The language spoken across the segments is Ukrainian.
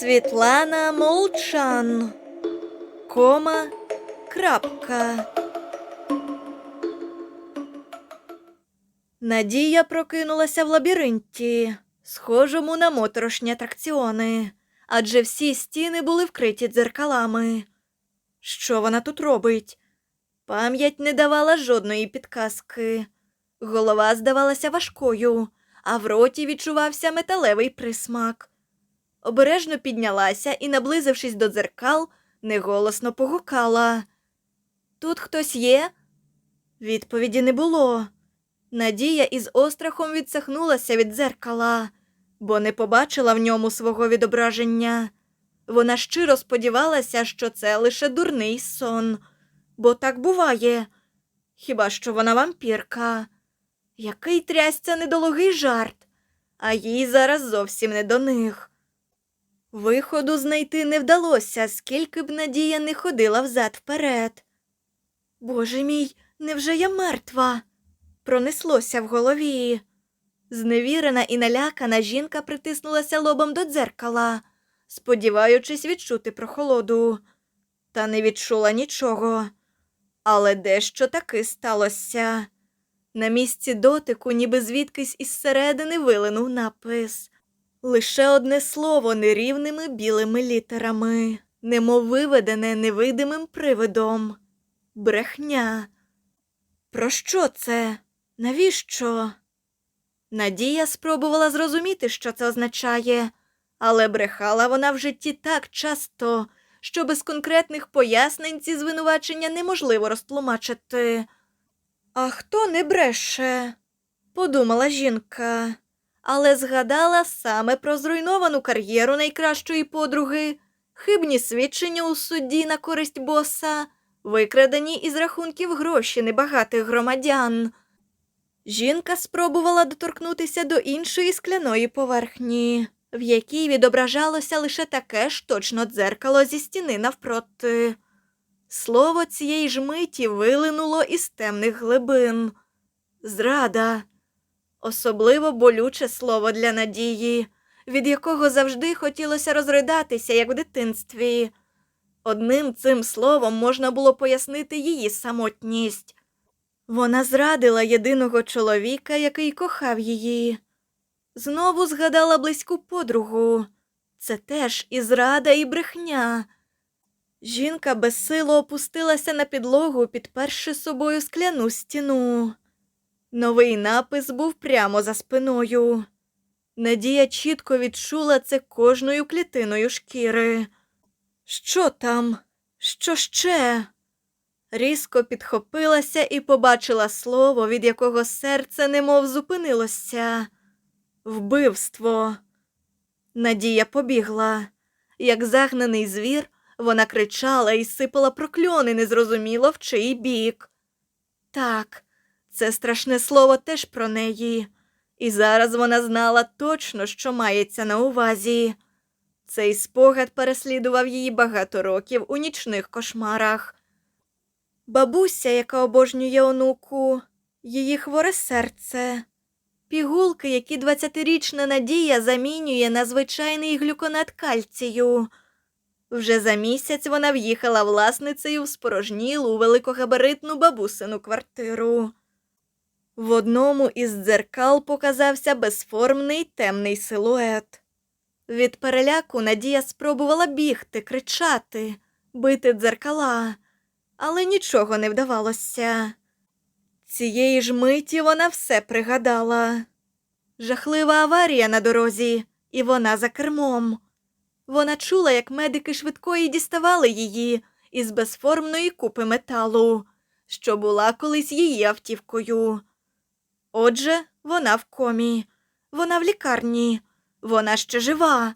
Світлана Молчан. Кома. Крапка. Надія прокинулася в лабіринті, схожому на моторошні атракціони, адже всі стіни були вкриті дзеркалами. Що вона тут робить? Пам'ять не давала жодної підказки. Голова здавалася важкою, а в роті відчувався металевий присмак. Обережно піднялася і, наблизившись до дзеркал, неголосно погукала. Тут хтось є? Відповіді не було. Надія із острахом відсахнулася від дзеркала, бо не побачила в ньому свого відображення. Вона щиро сподівалася, що це лише дурний сон, бо так буває. Хіба що вона вампірка? Який трясця недолугий жарт, а їй зараз зовсім не до них. Виходу знайти не вдалося, скільки б Надія не ходила взад вперед. Боже мій, невже я мертва? Пронеслося в голові. Зневірена і налякана жінка притиснулася лобом до дзеркала, сподіваючись відчути прохолоду. Та не відчула нічого. Але дещо таки сталося. На місці дотику, ніби звідкись із середини вилинув напис. Лише одне слово нерівними білими літерами, немов виведене невидимим привидом. Брехня. Про що це? Навіщо? Надія спробувала зрозуміти, що це означає, але брехала вона в житті так часто, що без конкретних пояснень ці звинувачення неможливо розтлумачити. А хто не бреше? подумала жінка, але згадала саме про зруйновану кар'єру найкращої подруги, хибні свідчення у суді на користь боса, викрадені із рахунків гроші небагатих громадян. Жінка спробувала доторкнутися до іншої скляної поверхні, в якій відображалося лише таке ж точно дзеркало зі стіни навпроти. Слово цієї ж миті вилинуло із темних глибин. Зрада. Особливо болюче слово для надії, від якого завжди хотілося розридатися, як в дитинстві. Одним цим словом можна було пояснити її самотність. Вона зрадила єдиного чоловіка, який кохав її. Знову згадала близьку подругу. Це теж і зрада, і брехня. Жінка безсило опустилася на підлогу, підперши собою скляну стіну. Новий напис був прямо за спиною. Надія чітко відчула це кожною клітиною шкіри. Що там? Що ще? Різко підхопилася і побачила слово, від якого серце немов зупинилося. Вбивство. Надія побігла. Як загнаний звір, вона кричала і сипала прокльони незрозуміло в чий бік. Так, це страшне слово теж про неї, і зараз вона знала точно, що мається на увазі. Цей спогад переслідував її багато років у нічних кошмарах. Бабуся, яка обожнює онуку, її хворе серце, пігулки, які двадцятирічна Надія замінює на звичайний глюконат кальцію. Вже за місяць вона в'їхала власницею в спорожнілу великогабаритну бабусину квартиру. В одному із дзеркал показався безформний темний силует. Від переляку Надія спробувала бігти, кричати, бити дзеркала, але нічого не вдавалося. Цієї ж миті вона все пригадала. Жахлива аварія на дорозі, і вона за кермом. Вона чула, як медики швидкої діставали її із безформної купи металу, що була колись її автівкою. Отже, вона в комі, вона в лікарні, вона ще жива.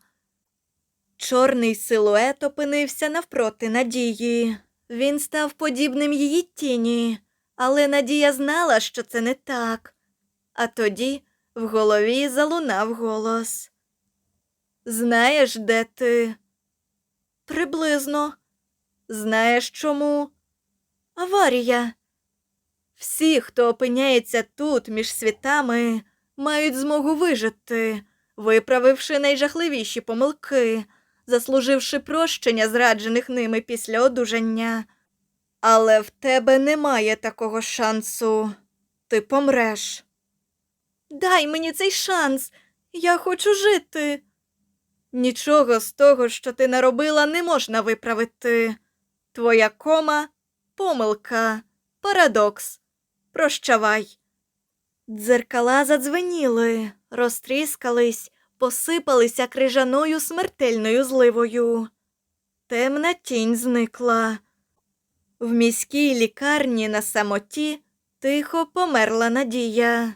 Чорний силует опинився навпроти Надії. Він став подібним її тіні, але Надія знала, що це не так. А тоді в голові залунав голос. Знаєш, де ти? Приблизно. Знаєш чому? Аварія. Всі, хто опиняється тут між світами, мають змогу вижити, виправивши найжахливіші помилки, заслуживши прощення зраджених ними після одужання. Але в тебе немає такого шансу. Ти помреш. Дай мені цей шанс. Я хочу жити. Нічого з того, що ти наробила, не можна виправити. Твоя кома помилка, парадокс. Прощавай. Дзеркала задзвеніли, розтріскались, посипалися крижаною смертельною зливою. Темна тінь зникла. В міській лікарні на самоті тихо померла Надія.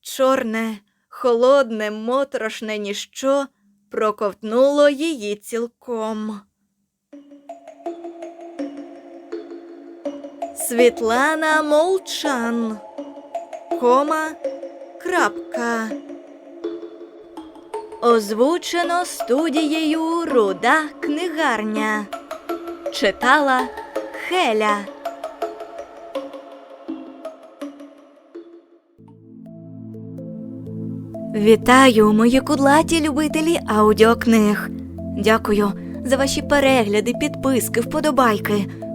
Чорне, холодне, моторошне ніщо проковтнуло її цілком. Світлана Молчан. Кома. Крапка. Озвучено студією Руда книгарня. Читала Хеля. Вітаю, мої кудлаті любителі аудіокниг. Дякую за ваші перегляди, підписки, вподобайки,